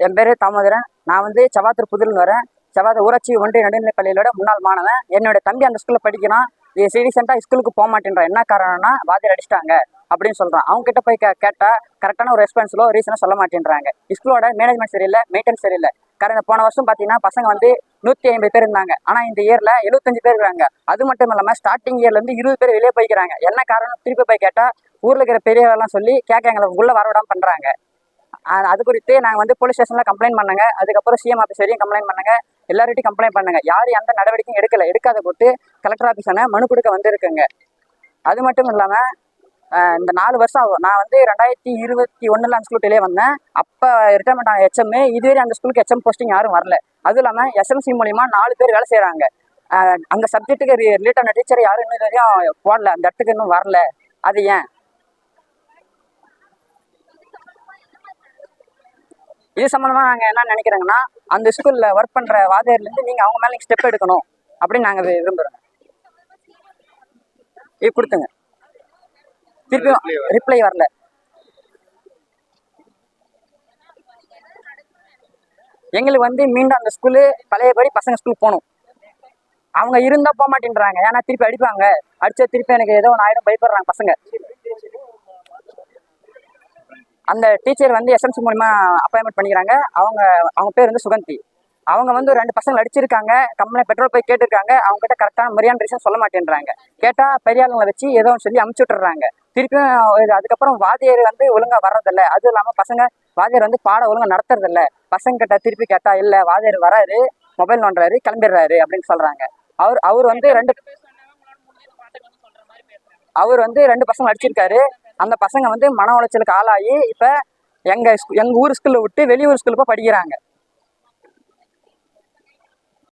என் பேர் தாமோதரன். நான் வந்து செவாத்தூர் புதுல வரேன். செவாத ஊராட்சி ஒன்றிய நடுநிலைப் பள்ளியிலோட முன்னாள் மாணவன். என்னோட தம்பி அந்த ஸ்கூலில் படிக்கிறான். இது ரீசெண்டாக ஸ்கூலுக்கு போக மாட்டேன்றான். என்ன காரணம்னா வாதியில் அடிச்சிட்டாங்க அப்படின்னு சொல்கிறான் அவங்க கிட்ட போய் கே கேட்டால் கரெக்டான ஒரு ரெஸ்பான்ஸிலோ ரீசனாக சொல்ல மாட்டேன்றாங்க. ஸ்கூலோட மேனேஜ்மெண்ட் சரியில்லை மெயின்டெனன்ஸ் சரியில்லை. கடந்த போன வருஷம் பார்த்தீங்கன்னா பசங்க வந்து நூற்றி ஐம்பது பேர் இருந்தாங்க. ஆனால் இந்த இயரில் எழுபத்தஞ்சு பேர் இருக்காங்க. அது மட்டும் இல்லாமல் ஸ்டார்டிங் இயர்லேருந்து இருபது பேர் வெளியே போய்க்கிறாங்க. என்ன காரணம் திருப்பி போய் கேட்டால் ஊரில் இருக்கிற பெரியவர்கள்லாம் சொல்லி கேட்க எங்களை உள்ளே வரவிடாமல் பண்ணுறாங்க அது குறித்து நாங்கள் வந்து போலீஸ் ஸ்டேஷனில் கம்ப்ளைண்ட் பண்ணங்க. அதுக்கப்புறம் சிஎம் ஆஃபீஸ் வரையும் கம்ப்ளைண்ட் பண்ணாங்க. எல்லார்கிட்டையும் கம்ப்ளைண்ட் பண்ணாங்க. யாரும் எந்த நடவடிக்கையும் எடுக்கலை. எடுக்காத போட்டு கலெக்டர் ஆஃபீஸான மனு கொடுக்க வந்திருக்குங்க. அது மட்டும் இல்லாமல் இந்த நாலு வருஷம் ஆகும். நான் வந்து ரெண்டாயிரத்தி இருபத்தி ஒன்றில் அந்த ஸ்கூலுக்கு வந்தேன். அப்போ ரிட்டைர்மெண்ட் ஆன ஹெச்எம் இதுவரை அந்த ஸ்கூலுக்கு ஹெச்எம் போஸ்டிங் யாரும் வரல. அதுவும் இல்லாமல் எஸ்எம்சி மூலிமா நாலு பேர் வேலை செய்கிறாங்க அந்த சப்ஜெக்ட்டுக்கு ரிலேட்டான டீச்சர் யாரும் இன்னும் இது வரையும் போடல. அந்த இடத்துக்கு இன்னும் வரல. அது ஏன்? இது சம்மந்தமாக நாங்கள் என்ன நினைக்கிறோங்கன்னா அந்த ஸ்கூலில் ஒர்க் பண்ணுற வாத்தியார்லேருந்து நீங்கள் அவங்க மேலே ஸ்டெப் எடுக்கணும் அப்படின்னு நாங்கள் விரும்புகிறோம் இது கொடுத்துங்க. திருப்பியும் ரிப்ளை வரல. எங்களுக்கு வந்து மீண்டும் அந்த ஸ்கூலு பழையபடி பசங்க ஸ்கூலுக்கு போகணும். அவங்க இருந்தா போக மாட்டேன்றாங்க. ஏன்னா திருப்பி அடிப்பாங்க. அடிச்சா திருப்பி எனக்கு ஏதோ ஒன்று ஆயிரம் பயப்படுறாங்க பசங்க. அந்த டீச்சர் வந்து எஸ்எம்சி மூலிமா அப்பாயின்மெண்ட் பண்ணிக்கிறாங்க. அவங்க அவங்க பேர் வந்து சுகந்தி. அவங்க வந்து ரெண்டு பசங்க அடிச்சிருக்காங்க. கம்பெனி பெட்ரோல் போய் கேட்டிருக்காங்க. அவங்க கிட்ட கரெக்டான முறையான ரீசன் சொல்ல மாட்டேன்றாங்க. கேட்டா பெரிய ஆளுங்களை வச்சு ஏதோ சொல்லி அமுச்சு விட்டுறாங்க. திருப்பியும் அதுக்கப்புறம் வாத்தியார் வந்து ஒழுங்கா வர்றதில்ல. அதுவும் இல்லாம பசங்க வாத்தியார் வந்து பாடம் ஒழுங்கா நடத்துறதில்ல. பசங்க கிட்ட திருப்பி கேட்டா இல்ல வாத்தியார் வராரு மொபைல் நோண்டுறாரு கிளம்பிடுறாரு அப்படின்னு சொல்றாங்க. அவர் அவர் வந்து ரெண்டு அவர் வந்து ரெண்டு பசங்க அடிச்சிருக்காரு. அந்த பசங்க வந்து மன உளைச்சலுக்கு ஆளாகி இப்போ எங்கள் எங்கள் ஊர் ஸ்கூல்ல விட்டு வெளியூர் ஸ்கூலில் போய் படிக்கிறாங்க.